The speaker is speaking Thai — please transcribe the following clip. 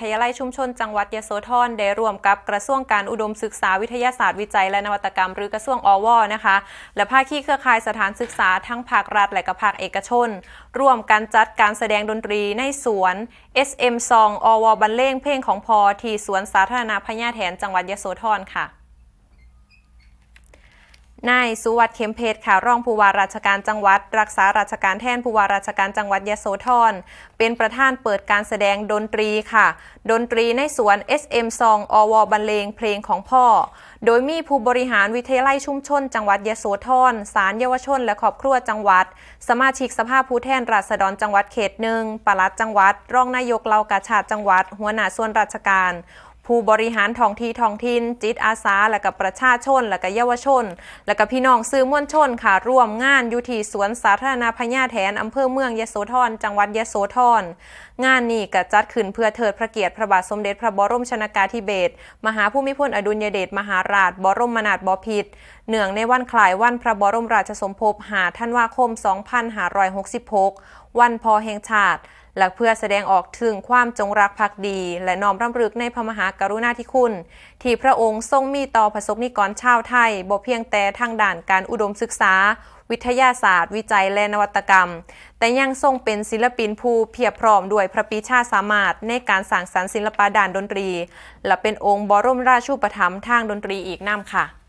ทยาลัยชุมชนจังหวัดยโสธรได้ร่วมกับกระทรวงการอุดมศึกษาวิทยาศาสตร์วิจัยและนวัตกรรม หรือกระทรวงอวนะคะ และภาคีเครือข่ายสถานศึกษาทั้งภาครัฐและก็ภาคเอกชน ร่วมกันจัดการแสดงดนตรีในสวน SM ซองอวบรรเลงเพลงของพอที่สวนสาธารณะพญาแถนจังหวัดยโสธรค่ะ นายสุวัสด์เข็มเพชรค่ะรองผู้ว่าราชการจังหวัด รักษาราชการแทนผู้ว่าราชการจังหวัดยโสธรเป็นประธานเปิดการแสดงดนตรีค่ะ ดนตรีในสวน SM ซองอวบรรเลงเพลงของพ่อ โดยมีผู้บริหารวิทยาลัยชุมชน จังหวัดยโสธรศาลเยาวชน และครอบครัวจังหวัด สมาชิกสภาผู้แทนราษฎรจังหวัดเขตหนึ่งปลัดจังหวัด รองนายกเหล่ากาชาตจังหวัด หัวหน้าส่วนราชการ ผู้บริหารท้องที่ท้องถิ่นจิตอาสา และกับประชาชน และกับเยาวชน และกับพี่น้องสื่อมวลชนค่ะร่วมงานอยู่ที่สวนสาธารณะพญาแถนอำเภอเมืองยโสธรจังหวัดยโสธรงานนี้ก็จัดขึ้นเพื่อเทิดพระเกียรติพระบาทสมเด็จพระบรมชนากาธิเบศรมหาภูมิพลอดุลยเดชมหาราช บรมนาถบพิตรเนื่องในวันคล้ายวันพระบรมราชสมภพหาธันวาคม 2566 วันพอแห่งชาติ และเพื่อแสดงออกถึงความจงรักภักดี และน้อมรำลึกในพระมหากรุณาธิคุณ ที่พระองค์ทรงมีต่อประสบนิกรชาวไทยบ่เพียงแต่ทางด้านการอุดมศึกษา วิทยาศาสตร์ วิจัยและนวัตกรรม แต่ยังทรงเป็นศิลปินผู้เพียบพร้อมด้วยพระปีชาสามารถในการสร้างสรรค์ศิลปะด้านดนตรี และเป็นองค์บรมราชูปถัมภ์ทางดนตรีอีกน้ำค่ะ